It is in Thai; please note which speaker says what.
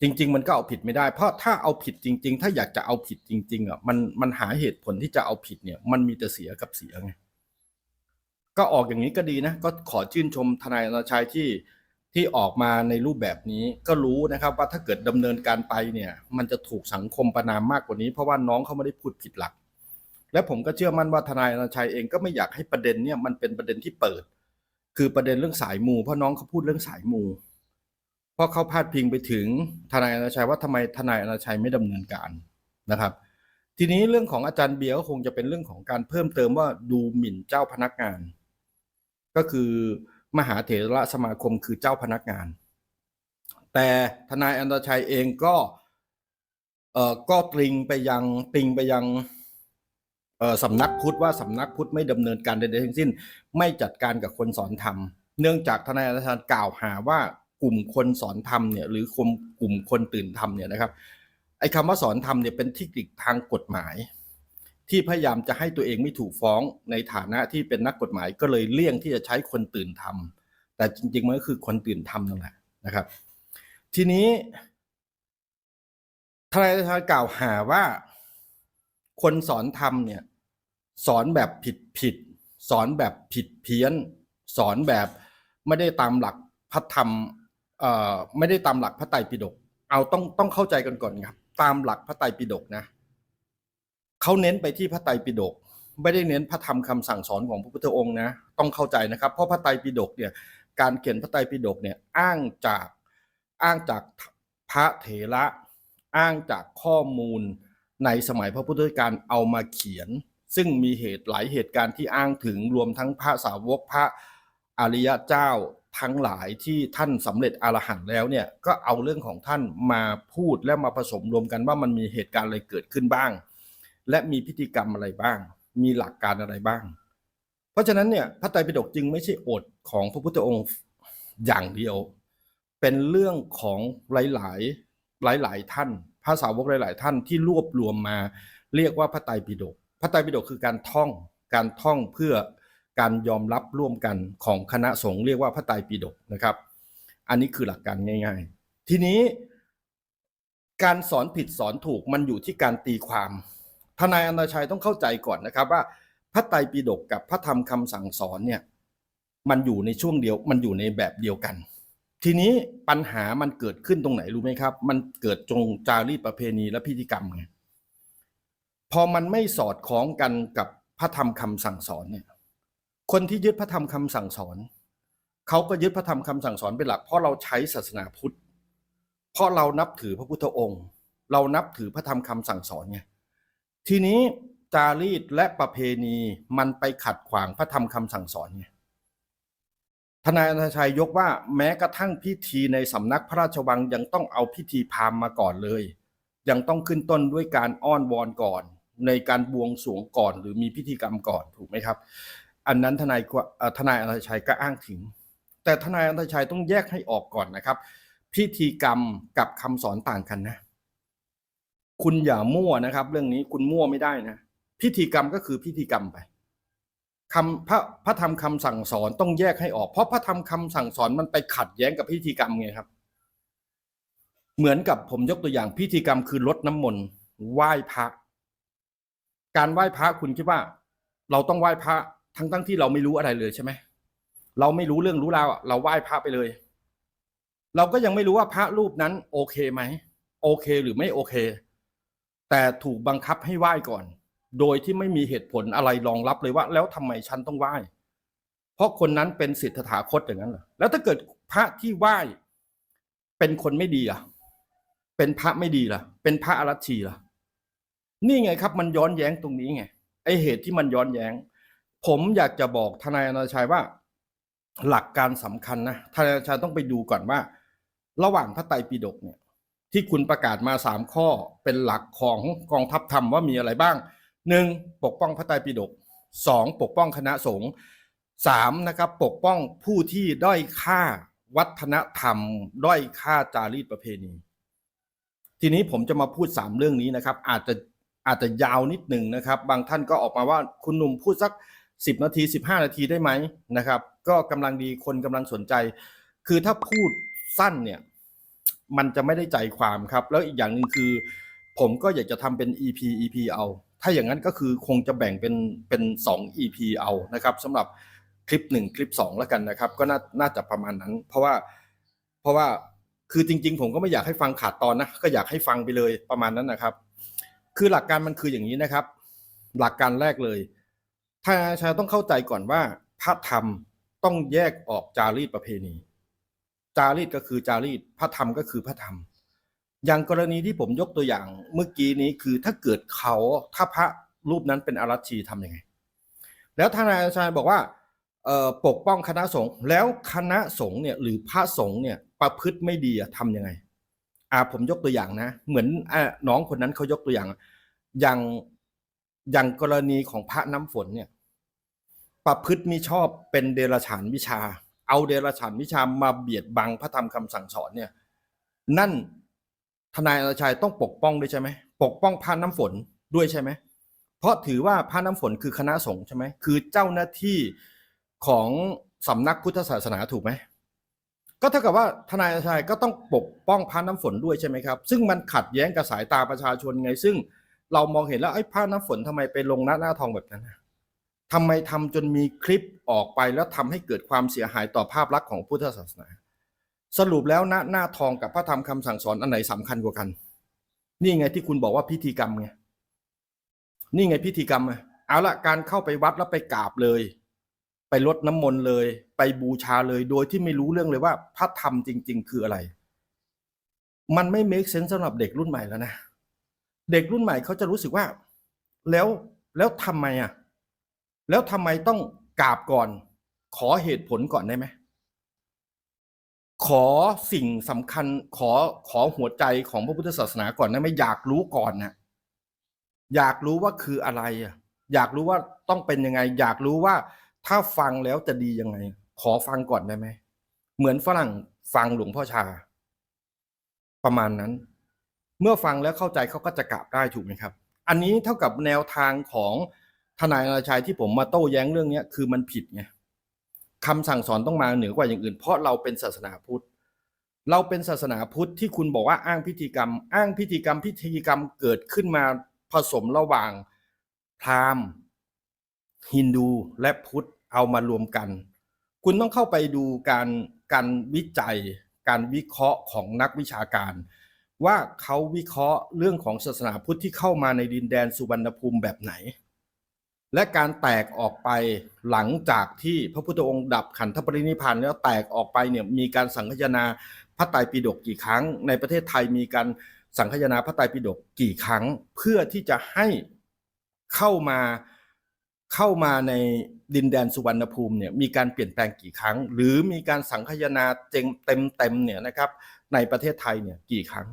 Speaker 1: จริง ๆ มันก็เอาผิดไม่ได้ เพราะถ้าเอาผิดจริง ๆ ถ้าอยากจะเอาผิดจริง ๆอะมันมันหาเหตุผลที่จะเอาผิดเนี่ย มันมีแต่เสียกับเสียไงก็ออกอย่างนี้ก็ดีนะ ก็ขอชื่นชมทนายอนาชัยที่ที่ออกมาในรูปแบบนี้ก็รู้นะครับ ว่าถ้าเกิดดำเนินการไปเนี่ย มันจะถูกสังคมประนามมากกว่านี้ เพราะว่าน้องเขาไม่ได้พูดผิดหลัก และผมก็เชื่อมั่นว่าทนายอนาชัยเองก็ไม่อยากให้ประเด็นเนี่ยมันเป็นประเด็นที่เปิด คือประเด็นเรื่องสายมูเพราะน้องเขาพูดเรื่องสายมู เพราะเขาพาดพิงไปถึงทนายอนาชัยว่าทำไมทนายอนาชัยไม่ดำเนินการนะครับ ทีนี้เรื่องของอาจารย์เบียร์ก็คงจะเป็นเรื่องของการเพิ่มเติมว่าดูหมิ่นเจ้าพนักงาน ก็คือมหาเถระสมาคมคือเจ้าพนักงาน แต่ทนายอนาชัยเองก็เอ่อก็ตริงไปยังตริงไปยังเอ่อสำนักพุทธว่าสำนักพุทธไม่ดำเนินการใดๆทั้งสิ้น ไม่จัดการกับคนสอนธรรม เนื่องจากทนายอนาชัยกล่าวหาว่า กลุ่มคนสอนธรรมเนี่ยหรือกลุ่มกลุ่มคนตื่นธรรมเนี่ยนะครับไอ้คำว่าสอนธรรมเนี่ยเป็นเทคนิคทางกฎหมาย ที่พยายามจะให้ตัวเองไม่ถูกฟ้องในฐานะที่เป็นนักกฎหมายก็เลยเลี่ยงที่จะใช้คนตื่นธรรมแต่จริงๆมันก็คือคนตื่นธรรมนั่นแหละนะครับ ทีนี้ทนายอนากล่าวหาว่าคนสอนธรรมเนี่ยสอนแบบผิดผิดสอนแบบผิดเพี้ยน สอนแบบไม่ได้ตามหลักพระธรรม ไม่ได้ตามหลักพระไตรปิฎกเอาต้องต้องเข้าใจกันก่อนครับ ตามหลักพระไตรปิฎกนะเขาเน้นไปที่พระไตรปิฎกไม่ได้เน้นพระธรรมคำสั่งสอนของพระพุทธองค์นะ ต้องเข้าใจนะครับ เพราะพระไตรปิฎกเนี่ย การเขียนพระไตรปิฎกเนี่ยอ้างจากอ้างจากพระเถระอ้างจากข้อมูลในสมัยพระพุทธการเอามาเขียน ซึ่งมีเหตุหลายเหตุการณ์ที่อ้างถึงรวมทั้งพระสาวกพระอริยเจ้า ทั้งหลายที่ท่านสำเร็จอรหันต์แล้วเนี่ยก็เอาเรื่องของท่านมาพูดและมาผสมรวมกันว่ามันมีเหตุการณ์อะไรเกิดขึ้นบ้าง และมีพิธีกรรมอะไรบ้าง มีหลักการอะไรบ้าง เพราะฉะนั้นเนี่ยพระไตรปิฎกจึงไม่ใช่อดของพระพุทธองค์อย่างเดียว เป็นเรื่องของหลายๆหลาย ๆ ท่านพระสาวกหลาย ๆ ท่านที่รวบรวมมา เรียกว่าพระไตรปิฎกพระไตรปิฎกคือการท่องการท่องเพื่อ การยอมรับร่วมกันของคณะสงฆ์เรียกว่าพระไตรปิฎกนะครับ อันนี้คือหลักการง่าย ๆ ทีนี้การสอนผิดสอนถูกมันอยู่ที่การตีความ ทนายอนาชัยต้องเข้าใจก่อนนะครับว่าพระไตรปิฎกกับพระธรรมคำสั่งสอนเนี่ยมันอยู่ในช่วงเดียวมันอยู่ในแบบเดียวกัน ทีนี้ปัญหามันเกิดขึ้นตรงไหนรู้ไหมครับ มันเกิดจงจารีตประเพณีและพิธีกรรมไงพอมันไม่สอดคล้องกันกับพระธรรมคำสั่งสอนเนี่ย คนที่ยึดพระธรรมคำสั่งสอน เขาก็ยึดพระธรรมคำสั่งสอนเป็นหลัก เพราะเราใช้ศาสนาพุทธ เพราะเรานับถือพระพุทธองค์ เรานับถือพระธรรมคำสั่งสอนไงทีนี้จารีตและประเพณีมันไปขัดขวางพระธรรมคำสั่งสอนไงทนายอนาชัยยกว่าแม้กระทั่งพิธีในสำนักพระราชวังยังต้องเอาพิธีพามมาก่อนเลย ยังต้องขึ้นต้นด้วยการอ้อนวอนก่อน ในการบวงสรวงก่อน หรือมีพิธีกรรมก่อนถูกไหมครับ อันนั้นทนายอ่อทนายอนาชัยก็อ้างถึง แต่ทนายอนาชัยต้องแยกให้ออกก่อนนะครับ พิธีกรรมกับคำสอนต่างกันนะ คุณอย่ามั่วนะครับ เรื่องนี้คุณมั่วไม่ได้นะ พิธีกรรมก็คือพิธีกรรมไปคำพระพระธรรมคำสั่งสอนต้องแยกให้ออก เพราะพระธรรมคำสั่งสอนมันไปขัดแย้งกับพิธีกรรมไงครับ เหมือนกับผมยกตัวอย่างพิธีกรรมคือลดน้ำมนต์ไหว้พระ การไหว้พระคุณคิดว่า เราต้องไหว้พระ ทั้งทั้งที่เราไม่รู้อะไรเลยใช่ไหมเราไม่รู้เรื่องรู้ราวเราไหว้พระไปเลย เราก็ยังไม่รู้ว่าพระรูปนั้นโอเคไหมโอเคหรือไม่โอเค แต่ถูกบังคับให้ไหว้ก่อน โดยที่ไม่มีเหตุผลอะไรรองรับเลยว่า แล้วทำไมฉันต้องไหว้ เพราะคนนั้นเป็นสิทธถาคตอย่างนั้นเหรอแล้วถ้าเกิดพระที่ไหว้ เป็นคนไม่ดีล่ะ เป็นพระไม่ดีล่ะ เป็นพระอรัชชีล่ะ นี่ไงครับ มันย้อนแย้งตรงนี้ไงไอเหตุที่มันย้อนแย้ง ผมอยากจะบอกทนายอนาชัยว่า หลักการสำคัญนะทนายอนาชัยต้องไปดูก่อนว่า ระหว่างพระไตรปิฎกเนี่ยที่คุณประกาศมาสามข้อเป็นหลักของกองทัพธรรมว่ามีอะไรบ้างหนึ่งปกป้องพระไตรปิฎกสองปกป้องคณะสงฆ์สามนะครับปกป้องผู้ที่ด้อยค่าวัฒนธรรม ด้อยค่าจารีตประเพณี ทีนี้ผมจะมาพูดสามเรื่องนี้นะครับ อาจจะอาจจะยาวนิดหนึ่งนะครับ บางท่านก็ออกมาว่าคุณหนุ่มพูดสัก สิบนาทีสิบห้านาทีได้ไหมนะครับ ก็กำลังดีคนกำลังสนใจ คือถ้าพูดสั้นเนี่ย มันจะไม่ได้ใจความครับ แล้วอีกอย่างหนึ่งคือ ผมก็อยากจะทำเป็น EP EP เอา ถ้าอย่างนั้นก็คือคงจะแบ่งเป็นเป็นสอง EP เอานะครับสำหรับคลิปหนึ่งคลิปสองแล้วกันนะครับ ก็น่าน่าจะประมาณนั้น เพราะว่าเพราะว่าคือจริง ๆ ผมก็ไม่อยากให้ฟังขาดตอนนะก็อยากให้ฟังไปเลยประมาณนั้นนะครับ คือหลักการมันคืออย่างนี้นะครับ หลักการแรกเลย ถ้าชาต้องเข้าใจก่อนว่า พระธรรมต้องแยกออกจารีตประเพณี จารีตก็คือจารีตพระธรรมก็คือพระธรรม อย่างกรณีที่ผมยกตัวอย่างเมื่อกี้นี้คือถ้าเกิดเขาถ้าพระรูปนั้นเป็นอารัชีทำยังไง แล้วทนายอาจารย์บอกว่าปกป้องคณะสงฆ์แล้วคณะสงฆ์เนี่ยหรือพระสงฆ์เนี่ยประพฤติไม่ดีทำยังไงอ่าผมยกตัวอย่างนะ เหมือนอน้องคนนั้นเขายกตัวอย่าง อย่างอย่างกรณีของพระน้ำฝนเนี่ย ประพฤติมิชอบเป็นเดรัจฉานวิชา เอาเดรัจฉานวิชามาเบียดบังพระธรรมคำสั่งสอนเนี่ย นั่นทนายอรชัยต้องปกป้องด้วยใช่ไหมปกป้องพระน้ำฝนด้วยใช่ไหมเพราะถือว่าพระน้ำฝนคือคณะสงฆ์ใช่ไหมคือเจ้าหน้าที่ของสำนักพุทธศาสนาถูกไหมก็เท่ากับว่าทนายอรชัยก็ต้องปกป้องพระน้ำฝนด้วยใช่ไหมครับ ซึ่งมันขัดแย้งกับสายตาประชาชนไง ซึ่งเรามองเห็นแล้วไอ้พระน้ำฝนทำไมไปลงหน้าหน้าทองแบบนั้นนะ ทำไมทำจนมีคลิปออกไปแล้วทำให้เกิดความเสียหายต่อภาพลักษณ์ของพุทธศาสนา สรุปแล้วหน้าหน้าทองกับพระธรรมคำสั่งสอนอันไหนสำคัญกว่ากัน นี่ไงที่คุณบอกว่าพิธีกรรมไงนี่ไงพิธีกรรมเอาละการเข้าไปวัดแล้วไปกราบเลย ไปลดน้ำมนต์เลย ไปบูชาเลยโดยที่ไม่รู้เรื่องเลยว่าพระธรรมจริง ๆ คืออะไร มันไม่ make sense สำหรับเด็กรุ่นใหม่แล้วนะเด็กรุ่นใหม่เขาจะรู้สึกว่า แล้วแล้วทำไมอะ แล้วทำไมต้องกราบก่อน ขอเหตุผลก่อนได้ไหม ขอสิ่งสำคัญขอขอหัวใจของพระพุทธศาสนาก่อนได้ไหมอยากรู้ก่อนนะอยากรู้ว่าคืออะไรอะอยากรู้ว่าต้องเป็นยังไง อยากรู้ว่าถ้าฟังแล้วจะดียังไง ขอฟังก่อนได้ไหม เหมือนฝรั่งฟังหลวงพ่อชา ประมาณนั้น เมื่อฟังแล้วเข้าใจเขาก็จะกราบได้ถูกไหมครับ อันนี้เท่ากับแนวทางของ ทนายอนาชัยที่ผมมาโต้แย้งเรื่องเนี้ยคือมันผิดไงคำสั่งสอนต้องมาเหนือกว่าอย่างอื่น เพราะเราเป็นศาสนาพุทธ เราเป็นศาสนาพุทธที่คุณบอกว่าอ้างพิธีกรรม อ้างพิธีกรรมพิธีกรรมเกิดขึ้นมาผสมระหว่างพราหมณ์ฮินดูและพุทธเอามารวมกัน คุณต้องเข้าไปดูการการวิจัย การวิเคราะห์ของนักวิชาการ ว่าเขาวิเคราะห์เรื่องของศาสนาพุทธที่เข้ามาในดินแดนสุวรรณภูมิแบบไหน และการแตกออกไปหลังจากที่พระพุทธองค์ดับขันธปรินิพานแล้วแตกออกไปเนี่ยมีการสังคายนาพระไตรปิฎกกี่ครั้ง ในประเทศไทยมีการสังคายนาพระไตรปิฎกกี่ครั้ง เพื่อที่จะให้เข้ามาเข้ามาในดินแดนสุวรรณภูมิเนี่ยมีการเปลี่ยนแปลงกี่ครั้ง หรือมีการสังคายนาเต็มเต็มเนี่ยนะครับในประเทศไทยเนี่ยกี่ครั้ง